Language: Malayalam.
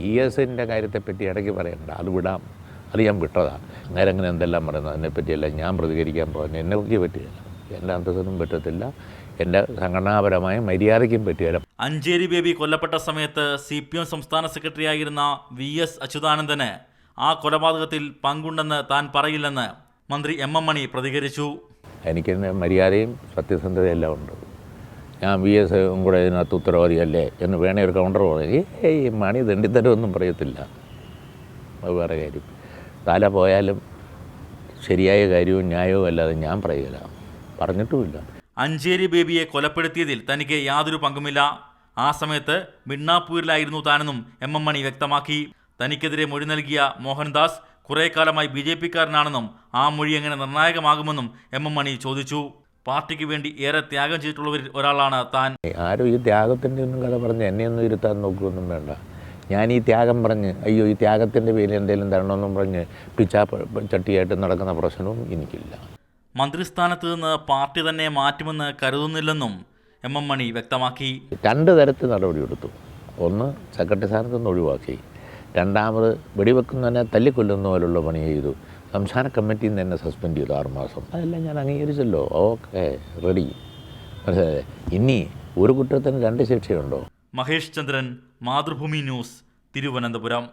വി എസിന്റെ കാര്യത്തെപ്പറ്റി ഇടയ്ക്ക് പറയണ്ട. അത് വിടാം. അത് ഞാൻ വിട്ടതാണ്. നേരെ അങ്ങനെ എന്തെല്ലാം പറയുന്നത്? അതിനെപ്പറ്റിയല്ല ഞാൻ പ്രതികരിക്കാൻ പോകുന്നത്. എന്നെ പറ്റിയല്ല. എന്റെ അന്തസ്സിനും പറ്റത്തില്ല. എന്റെ സംഘടനാപരമായ മര്യാദയ്ക്കും പറ്റിയല്ല. അഞ്ചേരി ബേബി കൊല്ലപ്പെട്ട സമയത്ത് സി പി എം സംസ്ഥാന സെക്രട്ടറിയായിരുന്ന വി എസ് അച്യുതാനന്ദന് ആ കൊലപാതകത്തിൽ പങ്കുണ്ടെന്ന് താൻ പറയില്ലെന്ന് മന്ത്രി എം എം മണി പ്രതികരിച്ചു. എനിക്ക് മര്യാദയും സത്യസന്ധതയും എല്ലാം ഉണ്ട്. ഞാൻ വി എസ് കൂടെ ഇതിനകത്ത് ഉത്തരവാദിയല്ലേ എന്ന് വേണേ ഒരു കൗണ്ടർ പറയും. ഏയ് മണി ദണ്ഡിത്തരമൊന്നും പറയത്തില്ല. അത് വേറെ കാര്യം. തല പോയാലും ശരിയായ കാര്യവും ന്യായവും അല്ലാതെ ഞാൻ പറയുകയില്ല പറഞ്ഞിട്ടുമില്ല. അഞ്ചേരി ബേബിയെ കൊലപ്പെടുത്തിയതിൽ തനിക്ക് യാതൊരു പങ്കുമില്ല. ആ സമയത്ത് മിണ്ണാപ്പൂരിലായിരുന്നു താനെന്നും എം എം മണി വ്യക്തമാക്കി. തനിക്കെതിരെ മൊഴി നൽകിയ മോഹൻദാസ് കുറേ കാലമായി ബി ജെ പിക്കാരനാണെന്നും ആ മൊഴി എങ്ങനെ നിർണായകമാകുമെന്നും എം എം മണി ചോദിച്ചു. പാർട്ടിക്ക് വേണ്ടി ഏറെ ത്യാഗം ചെയ്തിട്ടുള്ളവരിൽ ഒരാളാണ് താൻ. ആരും ഈ ത്യാഗത്തിന്റെ ഒന്നും കഥ പറഞ്ഞ് എന്നെ ഒന്നും ഇരുത്താൻ നോക്കുകയൊന്നും വേണ്ട. ഞാൻ ഈ ത്യാഗം പറഞ്ഞ് അയ്യോ ഈ ത്യാഗത്തിന്റെ പേരിൽ എന്തെങ്കിലും തരണമെന്നും പറഞ്ഞ് പിച്ചാ ചട്ടിയായിട്ട് നടക്കുന്ന പ്രശ്നവും എനിക്കില്ല. മന്ത്രിസ്ഥാനത്ത് നിന്ന് പാർട്ടി തന്നെ മാറ്റുമെന്ന് കരുതുന്നില്ലെന്നും എം എം മണി വ്യക്തമാക്കി. രണ്ട് തരത്തിൽ നടപടിയെടുത്തു. ഒന്ന് സെക്രട്ടറി സ്ഥാനത്ത് നിന്ന് ഒഴിവാക്കി. രണ്ടാമത് വെടിവെക്കുന്നതിനെ തല്ലിക്കൊല്ലുന്ന പോലുള്ള പണി ചെയ്തു. സംസ്ഥാന കമ്മിറ്റിയിൽ നിന്ന് എന്നെ സസ്പെൻഡ് ചെയ്തു ആറുമാസം അതെല്ലാം ഞാൻ അംഗീകരിച്ചല്ലോ. Okay ready. മനസ്സിലായേ ഇനി ഒരു കുറ്റത്തിന് രണ്ട് ശിക്ഷയുണ്ടോ? മഹേഷ് ചന്ദ്രൻ മാതൃഭൂമി ന്യൂസ് തിരുവനന്തപുരം.